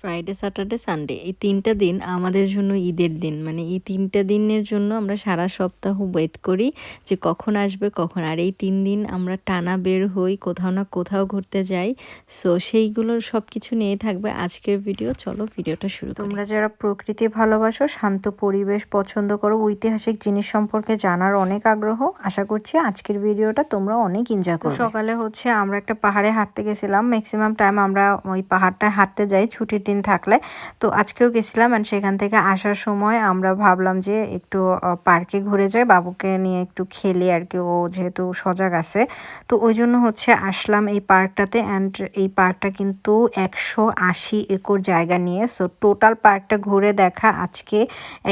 Friday Saturday Sunday এই তিনটা দিন আমাদের জন্য ঈদের দিন। মানে এই তিনটা দিনের জন্য আমরা সারা সপ্তাহ ওয়েট করি যে কখন আসবে কখন। আর এই তিন দিন আমরা টানা বের হই কোথাও না কোথাও ঘুরতে যাই। সো সেইগুলোর সব কিছু নিয়ে থাকবে আজকের ভিডিও চলো ভিডিওটা শুরু তোমরা যারা প্রকৃতি ভালোবাসো শান্ত পরিবেশ পছন্দ করো ঐতিহাসিক জিনিস সম্পর্কে জানার অনেক আগ্রহ আশা করছি আজকের ভিডিওটা তোমরা অনেক এনজয় করো সকালে হচ্ছে আমরা একটা পাহাড়ে হাঁটতে গেছিলাম। ম্যাক্সিমাম টাইম আমরা ওই পাহাড়টায় হাঁটতে যাই ছুটির দিন থাকলে। তো আজকেও গেছিলাম অ্যান্ড সেখান থেকে আসার সময় আমরা ভাবলাম যে একটু পার্কে ঘুরে যাই, বাবুকে নিয়ে একটু খেলি আর কি। ও যেহেতু সজাগ আছে। তো ওই জন্য হচ্ছে আসলাম এই পার্কটাতে অ্যান্ড এই পার্কটা কিন্তু একশো আশি একর জায়গা নিয়ে। সো টোটাল পার্কটা ঘুরে দেখা আজকে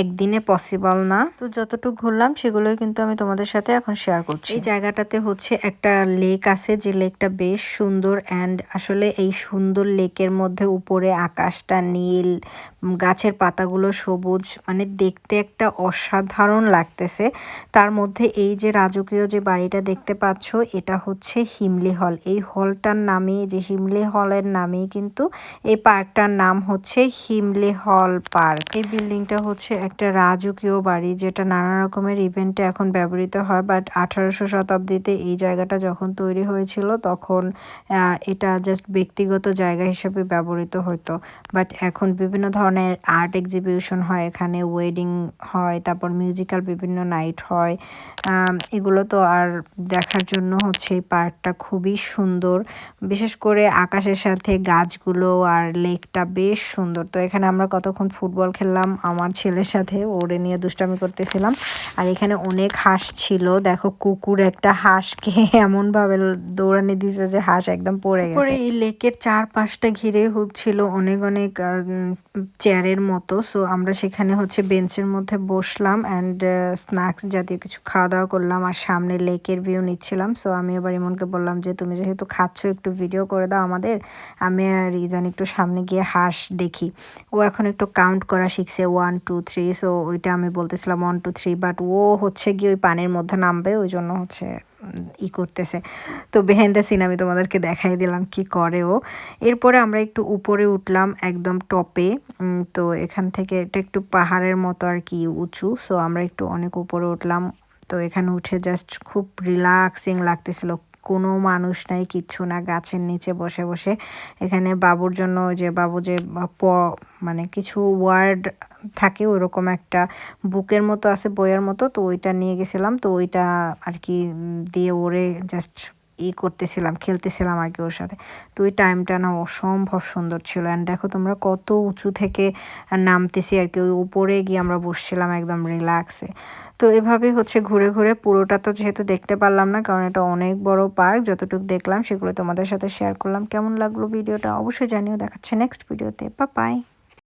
একদিনে পসিবল না। তো যতটুকু ঘুরলাম সেগুলোই কিন্তু আমি তোমাদের সাথে এখন শেয়ার করছি। এই জায়গাটাতে হচ্ছে একটা লেক আছে। যে লেকটা বেশ সুন্দর অ্যান্ড আসলে এই সুন্দর লেকের মধ্যে উপরে আকাশটা নীল গাছের পাতাগুলো সবুজ মানে দেখতে একটা অসাধারণ লাগতেছে। তার মধ্যে এই যে রাজকীয় যে বাড়িটা দেখতে পাচ্ছ, এটা হচ্ছে হিমলি হল। এই হলটার নামে, যে হিমলি হলের নামে কিন্তু এই পার্কটার নাম হচ্ছে হিমলি হল পার্ক। এই বিল্ডিংটা হচ্ছে একটা রাজকীয় বাড়ি, যেটা নানা রকমের ইভেন্টে এখন ব্যবহৃত হয়। বাট আঠারোশো শতাব্দীতে এই জায়গাটা যখন তৈরি হয়েছিল, তখন এটা জাস্ট ব্যক্তিগত জায়গা হিসেবে ব্যবহৃত হতো। বাট এখন বিভিন্ন ধরনের আর্ট এক্সিবিশন হয়, এখানে ওয়েডিং হয়, তারপর মিউজিক্যাল বিভিন্ন নাইট হয়। এগুলো তো আর দেখার জন্য হচ্ছে এই পার্কটা খুবই সুন্দর। বিশেষ করে আকাশের সাথে গাছগুলো আর লেকটা বেশ সুন্দর। তো এখানে আমরা কতক্ষণ ফুটবল খেললাম, আমার ছেলের সাথে, ওরে নিয়ে দুষ্টামি করতেছিলাম। আর এখানে অনেক হাঁস ছিল। দেখো কুকুর একটা হাঁসকে এমনভাবে দৌড়ানি দিয়েছে যে হাঁস একদম পড়ে গেছে। এই লেকের চারপাশটা ঘিরে হচ্ছিল অনেক অনেক চেয়ারের মতো। সো আমরা সেখানে হচ্ছে বেঞ্চের মধ্যে বসলাম অ্যান্ড স্ন্যাক্স জাতীয় কিছু খাওয়া দাওয়া করলাম আর সামনে লেকের ভিউ নিচ্ছিলাম। সো আমি এবার ইমনকে বললাম যে, তুমি যেহেতু খাচ্ছ, একটু ভিডিও করে দাও আমাদের। আমি আর ইজান একটু সামনে গিয়ে হাঁস দেখি। ও এখন একটু কাউন্ট করা শিখছে ওয়ান টু থ্রি সো ওইটা আমি বলতেছিলাম ওয়ান টু থ্রি বাট ও হচ্ছে গিয়ে ওই পানির মধ্যে নামবে, ওই জন্য হচ্ছে ই করতেছে। তো বেহেন দ্য সিন আমি তোমাদেরকে দেখাই দিলাম কি করে ও। এরপরে আমরা একটু উপরে উঠলাম একদম টপে তো এখান থেকে এটা একটু পাহাড়ের মতো আর কি উঁচু। সো আমরা একটু অনেক উপরে উঠলাম। তো এখানে উঠে জাস্ট খুব রিল্যাক্সিং লাগতেছিল। কোনো মানুষ নাই, কিচ্ছু না। গাছের নিচে বসে বসে এখানে বাবুর জন্য যে বাবু যে প মানে কিছু ওয়ার্ড থাকে ওরকম একটা বুকের মতো আছে, বইয়ের মতো। তো ওইটা নিয়ে গেছিলাম। তো ওইটা আর কি দিয়ে ওরে জাস্ট ই করতেছিলাম, খেলতেছিলাম আর কি ওর সাথে। তো ওই টাইমটা না অসম্ভব সুন্দর ছিল। অ্যান্ড দেখো তোমরা কত উঁচু থেকে নামতেছি আর কি। ওই উপরে গিয়ে আমরা বসছিলাম একদম রিল্যাক্সে তো এভাবে হচ্ছে ঘুরে ঘুরে পুরোটা তো যেহেতু দেখতে পারলাম না, কারণ এটা অনেক বড় পার্ক যতটুকু দেখলাম সেগুলো তোমাদের সাথে শেয়ার করলাম। কেমন লাগল ভিডিওটা? অবশ্যই জানিও। দেখাচ্ছে নেক্সট ভিডিওতে পা পাই